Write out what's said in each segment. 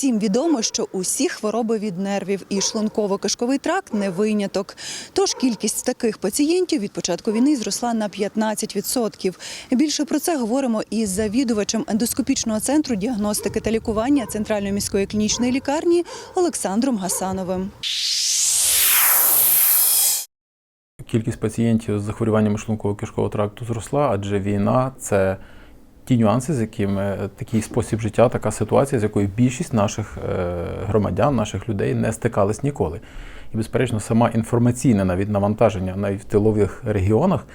Всім відомо, що усі хвороби від нервів і шлунково-кишковий тракт не виняток. Тож кількість таких пацієнтів від початку війни зросла на 15%. Більше про це говоримо із завідувачем ендоскопічного центру діагностики та лікування Центральної міської клінічної лікарні Олександром Гасановим. Кількість пацієнтів з захворюваннями шлунково-кишкового тракту зросла, адже війна це ті нюанси, з якими такий спосіб життя, така ситуація, з якою більшість наших е, громадян, наших людей не стикались ніколи. І, безперечно, сама інформаційне навіть навантаження навіть в тилових регіонах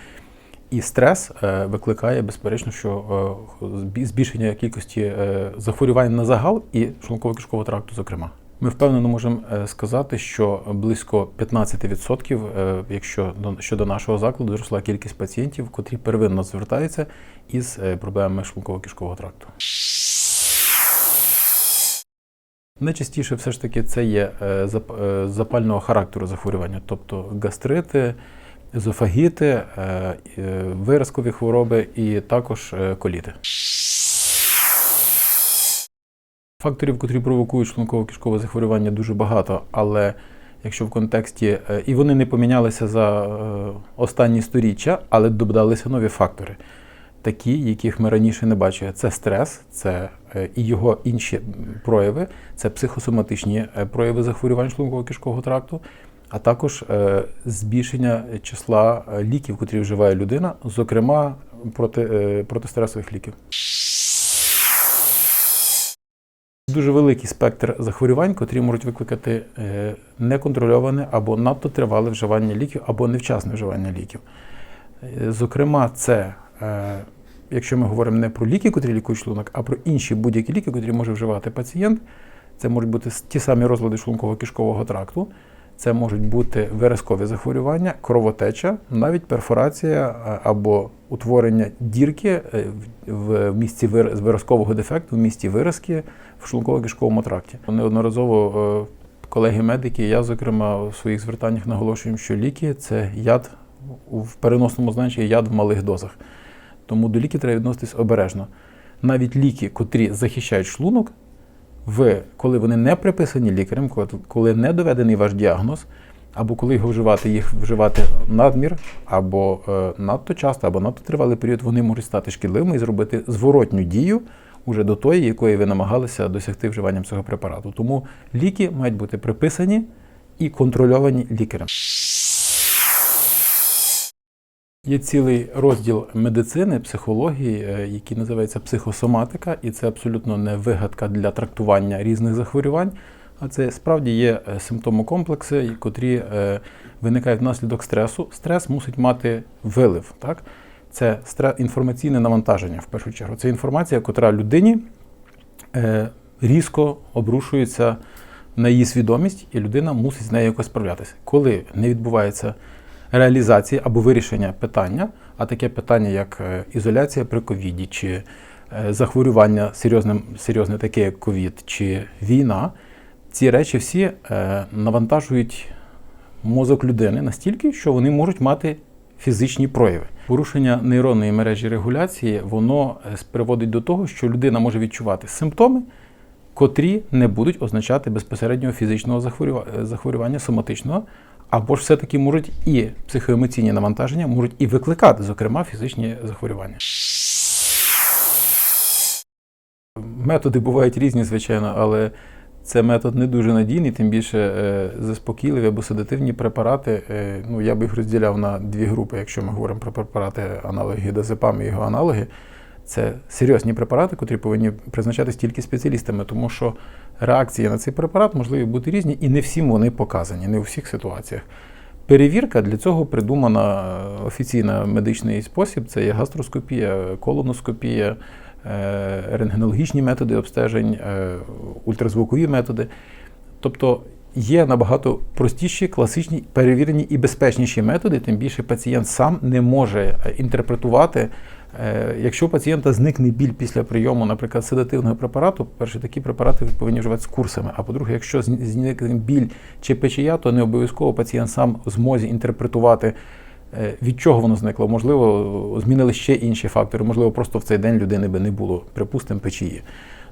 і стрес е, викликає, безперечно, що е, збільшення кількості е, захворювань на загал і шлунково-кишкового тракту, зокрема. Ми впевнено можемо е, сказати, що близько 15%, е, якщо до- щодо нашого закладу, зросла кількість пацієнтів, котрі первинно звертаються із е, проблемами шлунково-кишкового тракту. Найчастіше все ж таки це є зап- запального характеру захворювання, тобто гастрити, езофагіти, виразкові хвороби і також коліти. Факторів, котрі провокують шлунково-кишкове захворювання, дуже багато, але якщо в контексті е, і вони не помінялися за е, останні сторіччя, але додалися нові фактори, такі, яких ми раніше не бачили. Це стрес, це е, і його інші прояви, це психосоматичні прояви захворювань шлунково-кишкового тракту, а також збільшення числа ліків, котрі вживає людина, зокрема проти, протистресових ліків. Дуже великий спектр захворювань, котрі можуть викликати е, неконтрольоване або надто тривале вживання ліків, або невчасне вживання ліків. Е, Зокрема, це, е, якщо ми говоримо не про ліки, котрі лікують шлунок, а про інші будь-які ліки, котрі може вживати пацієнт. Це можуть бути ті самі розлади шлунково-кишкового тракту, це можуть бути виразкові захворювання, кровотеча, навіть перфорація або утворення дірки в- місці виразкового дефекту, в місці виразки в шлунково-кишковому тракті. Неодноразово е, колеги-медики, я, зокрема, у своїх звертаннях наголошуємо, що ліки це яд в переносному значенні яд в малих дозах. Тому до ліків треба відноситись обережно. Навіть ліки, котрі захищають шлунок, в, коли вони не приписані лікарем, коли не доведений ваш діагноз, або коли його вживати, їх вживати надмір, або е, надто часто, або надто тривалий період, вони можуть стати шкідливими і зробити зворотню дію уже до тої, якої ви намагалися досягти вживанням цього препарату. Тому ліки мають бути приписані і контрольовані лікарем. Є цілий розділ медицини, психології, е, який називається психосоматика, і це абсолютно не вигадка для трактування різних захворювань, а це справді є е, симптомокомплекси, котрі е, виникають внаслідок стресу. Стрес мусить мати вилив. Так? Це інформаційне навантаження в першу чергу. Це інформація, котра людині е, різко обрушується на її свідомість, і людина мусить з нею якось справлятися. Коли не відбувається реалізації або вирішення питання, а таке питання, як е, ізоляція при ковіді, чи е, захворювання серйозне, серйозне таке, як ковід, чи війна, ці речі всі навантажують мозок людини настільки, що вони можуть мати фізичні прояви. Порушення нейронної мережі регуляції воно е, приводить до того, що людина може відчувати симптоми, котрі не будуть означати безпосереднього фізичного е, захворювання соматичного, або ж все-таки можуть і психоемоційні навантаження можуть і викликати, зокрема, фізичні захворювання. Методи бувають різні, звичайно, але це метод не дуже надійний, тим більше е, заспокійливі або седативні препарати. е, Ну, я би їх розділяв на дві групи, якщо ми говоримо про препарати аналоги гідазепам і його аналоги. Це серйозні препарати, котрі повинні призначатись тільки спеціалістами, тому що реакції на цей препарат можливі бути різні, і не всім вони показані, не у всіх ситуаціях. Перевірка для цього придумана е, офіційна медичний спосіб: це є гастроскопія, колоноскопія, рентгенологічні методи обстежень, е, ультразвукові методи. Тобто є набагато простіші, класичні, перевірені і безпечніші методи, тим більше пацієнт сам не може е, інтерпретувати Е, Якщо у пацієнта зникне біль після прийому, наприклад, седативного препарату, по-перше, такі препарати повинні вживати з курсами. А по-друге, якщо зникне біль чи печія, то не обов'язково пацієнт сам в змозі інтерпретувати, е, від чого воно зникло. Можливо, змінили ще інші фактори, можливо, просто в цей день людини би не було, припустимо, печії.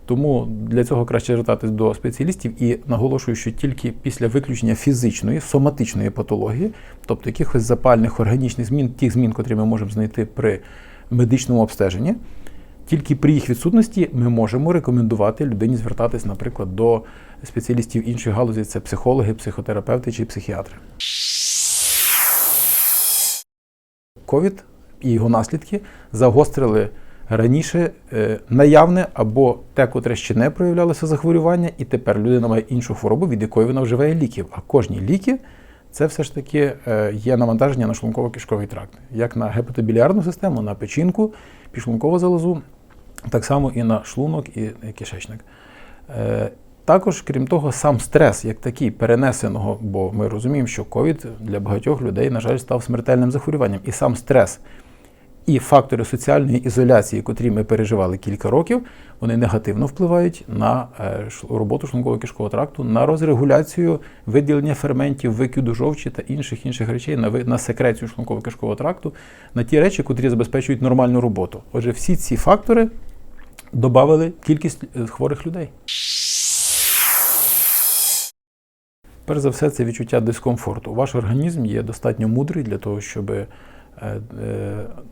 Тому для цього краще звертатись до спеціалістів і наголошую, що тільки після виключення фізичної, соматичної патології, тобто якихось запальних органічних змін, тих змін, котрі ми можемо знайти при медичному обстеженні, тільки при їх відсутності ми можемо рекомендувати людині звертатись, наприклад, до спеціалістів інших галузей, це психологи, психотерапевти чи психіатри. Ковід і його наслідки загострили раніше е, наявне або те, котре ще не проявлялося захворювання, і тепер людина має іншу хворобу, від якої вона вживає ліків. А кожні ліки це все ж таки е, є навантаження на шлунково-кишковий тракт, як на гепатобіліарну систему, на печінку, підшлункову залозу, так само і на шлунок і кишечник. Також, крім того, сам стрес, як такий перенесеного, бо ми розуміємо, що ковід для багатьох людей, на жаль, став смертельним захворюванням. І сам стрес і фактори соціальної ізоляції, котрі ми переживали кілька років, вони негативно впливають на е, роботу шлунково-кишкового тракту, на розрегуляцію виділення ферментів, викиду жовчі та інших інших речей, на, на секрецію шлунково-кишкового тракту, на ті речі, котрі забезпечують нормальну роботу. Отже, всі ці фактори додали кількість е, хворих людей. Перш за все, це відчуття дискомфорту. Ваш організм є достатньо мудрий для того, щоб е, е,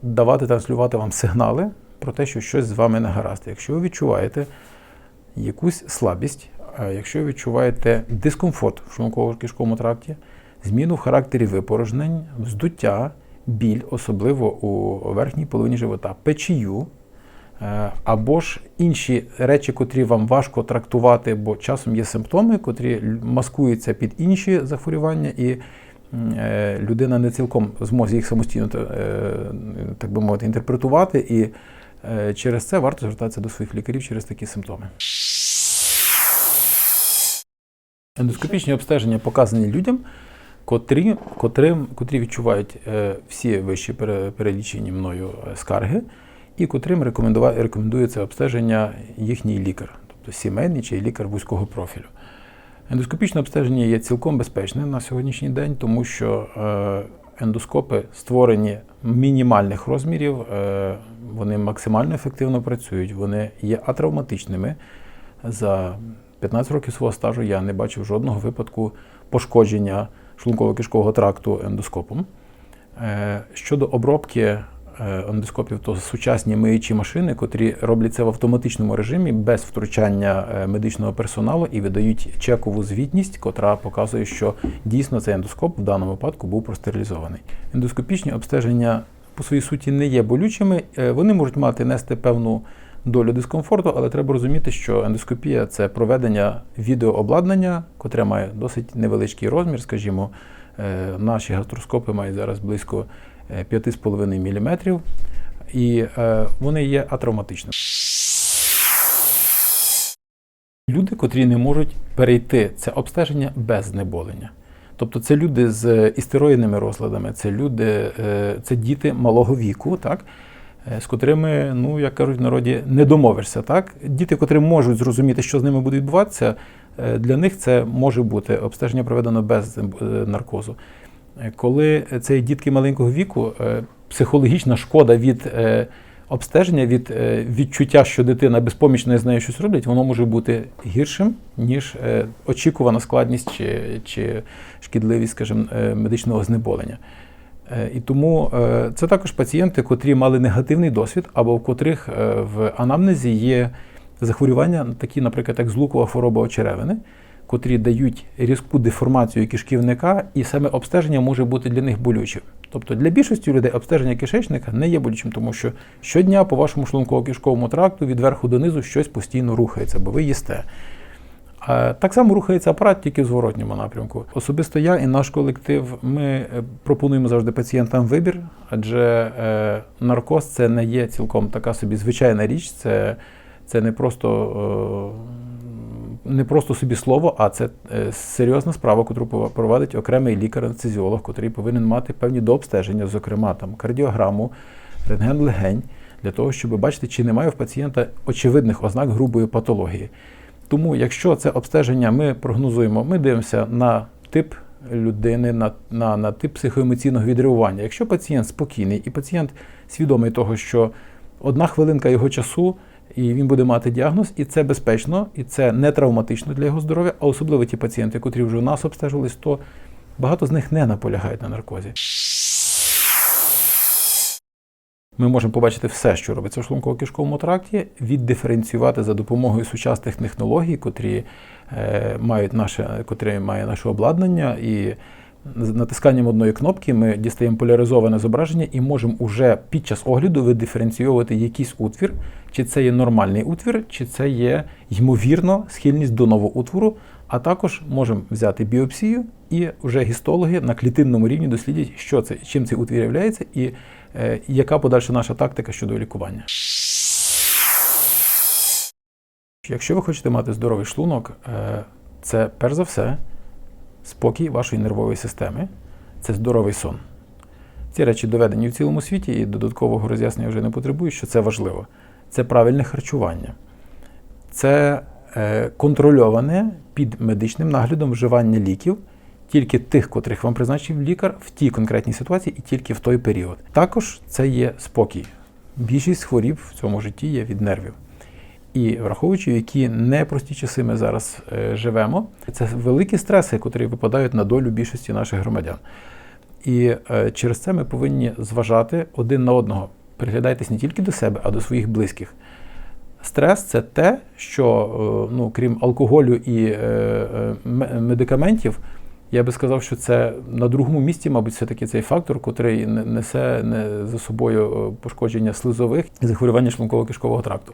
давати транслювати вам сигнали про те, що щось з вами не гаразд. Якщо ви відчуваєте якусь слабість, якщо ви відчуваєте дискомфорт в шлунково-кишковому тракті, зміну в характері випорожнень, вздуття, біль, особливо у верхній половині живота, печію, або ж інші речі, котрі вам важко трактувати, бо часом є симптоми, котрі маскуються під інші захворювання, і е, людина не цілком в змозі їх самостійно, е, так би мовити, інтерпретувати, і е, через це варто звертатися до своїх лікарів через такі симптоми. Ендоскопічні обстеження показані людям, котрі, котрим, котрі відчувають е, всі вищі перелічені мною е, скарги, і котрим рекомендується обстеження їхній лікар, тобто сімейний чи лікар вузького профілю. Ендоскопічне обстеження є цілком безпечним на сьогоднішній день, тому що е, ендоскопи створені мінімальних розмірів, е, вони максимально ефективно працюють, вони є атравматичними. За 15 років свого стажу я не бачив жодного випадку пошкодження шлунково-кишкового тракту ендоскопом. Е, Щодо обробки ендоскопів, то сучасні миючі машини, котрі роблять це в автоматичному режимі без втручання е, медичного персоналу і видають чекову звітність, котра показує, що дійсно цей ендоскоп в даному випадку був простерилізований. Ендоскопічні обстеження по своїй суті не є болючими. Е, Вони можуть мати нести певну долю дискомфорту, але треба розуміти, що ендоскопія це проведення відеообладнання, котре має досить невеличкий розмір, скажімо, е, наші гастроскопи мають зараз близько е, 5,5 мм, і е, вони є атравматичними. Люди, котрі не можуть перейти це обстеження без знеболення. Тобто це люди з істероїдними розладами, це люди, е, це діти малого віку, так? е, з котрими, ну як кажуть в народі, не домовишся. Так? Діти, котрі можуть зрозуміти, що з ними буде відбуватися, е, для них це може бути обстеження проведено без е, наркозу. Е, Коли це дітки маленького віку, е, психологічна шкода від е, обстеження, від відчуття, що дитина безпомічно не знає, щось роблять, воно може бути гіршим, ніж очікувана складність чи, чи шкідливість, скажімо, медичного знеболення. І тому це також пацієнти, котрі мали негативний досвід, або в котрих в анамнезі є захворювання, такі, наприклад, як злукова хвороба очеревини, котрі дають різку деформацію кишківника, і саме обстеження може бути для них болючим. Тобто для більшості людей обстеження кишечника не є болючим, тому що щодня по вашому шлунково-кишковому тракту від верху до низу щось постійно рухається, бо ви їсте. Так само рухається апарат тільки в зворотньому напрямку. Особисто я і наш колектив ми е, пропонуємо завжди пацієнтам вибір, адже е, наркоз це не є цілком така собі звичайна річ, це, це не просто. Не просто собі слово, а це е, серйозна справа, яку проводить окремий лікар-анестезіолог, який повинен мати певні дообстеження, зокрема там кардіограму, рентген легень, для того, щоб бачити, чи немає в пацієнта очевидних ознак грубої патології. Тому, якщо це обстеження ми прогнозуємо, ми дивимося на тип людини, на, на, на тип психоемоційного відреагування. Якщо пацієнт спокійний і пацієнт свідомий того, що одна хвилинка його часу, і він буде мати діагноз, і це безпечно, і це не травматично для його здоров'я, а особливо ті пацієнти, котрі вже у нас обстежувались, то багато з них не наполягають на наркозі. Ми можемо побачити все, що робиться в шлунково-кишковому тракті, віддиференціювати за допомогою сучасних технологій, котрі е, мають наше, котрі має наше обладнання, і натисканням одної кнопки ми дістаємо поляризоване зображення і можемо уже під час огляду видиференційовувати якийсь утвір, чи це є нормальний утвір, чи це є ймовірно схильність до новоутвору. А також можемо взяти біопсію, і вже гістологи на клітинному рівні дослідять, що це, чим цей утвір являється, і е, яка подальша наша тактика щодо лікування. Якщо ви хочете мати здоровий шлунок, е, це перш за все спокій вашої нервової системи, це здоровий сон. Ці речі доведені в цілому світі і додаткового роз'яснення вже не потребують, що це важливо. Це правильне харчування, це е, контрольоване під медичним наглядом вживання ліків, тільки тих, котрих вам призначив лікар в тій конкретній ситуації і тільки в той період. Також це є спокій. Більшість хворіб в цьому житті є від нервів. І враховуючи, які непрості часи ми зараз е, живемо, це великі стреси, котрі випадають на долю більшості наших громадян. І е, через це ми повинні зважати один на одного. Приглядайтесь не тільки до себе, а до своїх близьких. Стрес це те, що, е, ну, крім алкоголю і медикаментів, я би сказав, що це на другому місці, мабуть, все-таки цей фактор, котрий несе не за собою пошкодження слизових і захворювання шлунково-кишкового тракту.